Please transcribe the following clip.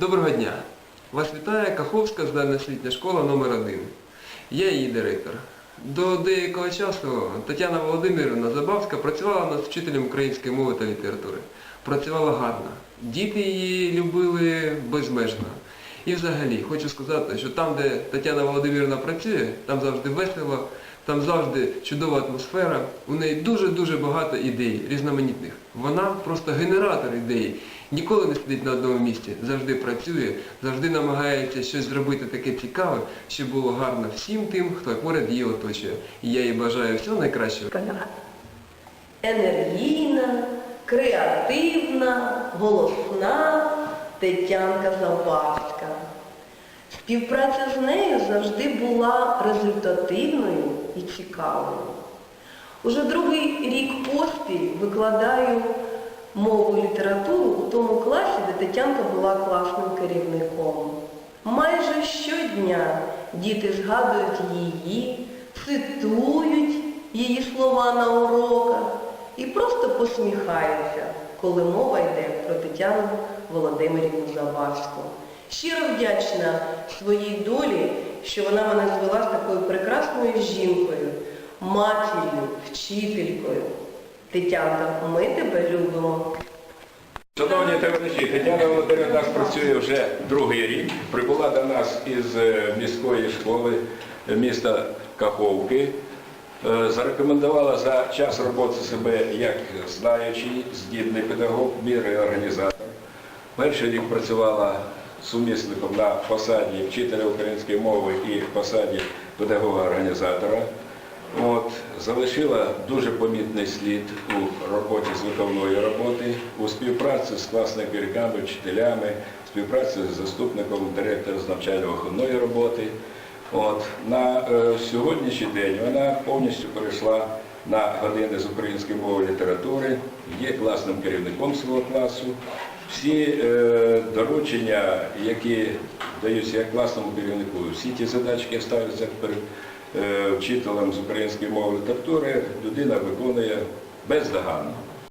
Доброго дня! Вас вітає Каховська загальноосвітня школа номер 1 Я її директор. До деякого часу Тетяна Володимирівна Забавська працювала у нас вчителем української мови та літератури. Працювала гарно. Діти її любили безмежно. І взагалі хочу сказати, що там, де Тетяна Володимирівна працює, там завжди весело, там завжди чудова атмосфера. У неї дуже-дуже багато ідей, різноманітних. Вона просто генератор ідей. Ніколи не сидить на одному місці, завжди працює, завжди намагається щось зробити таке цікаве, щоб було гарно всім тим, хто поряд її оточує. І я їй бажаю всього найкращого. енергійна, креативна, голосна Тетянка Завадська. Співпраця з нею завжди була результативною і цікавою. Уже другий рік поспіль викладаю мову і літературу у тому класі, де Тетянка була класним керівником. Майже щодня діти згадують її, цитують її слова на уроках і просто посміхаються, коли мова йде про Тетяну Володимирівну Заварську. Щиро вдячна своїй долі, що вона мене звела з такою прекрасною жінкою, матір'ю, вчителькою. Тетянка, ми тебе любимо. Шановні товариші, Тетяна Володимирівна нас працює вже другий рік. Прибула до нас із е, міської школи е, міста Каховки. Е, Зарекомендувала за час роботи себе як знаючий, здібний педагог, мірний організатор. Перший рік працювала сумісником на посаді вчителя української мови і посаді педагога-організатора. От, залишила дуже помітний слід у роботі з виховної роботи, у співпраці з класними керівниками, вчителями, співпраці з заступником директора з навчально-виховної роботи. От, на е, сьогоднішній день вона повністю перейшла на години з української мови і літератури, є класним керівником свого класу. Всі е, доручення, які даються як класному керівнику, всі ті задачки, ставляться перед е, вчителем з української мови і літератури, людина виконує бездоганно.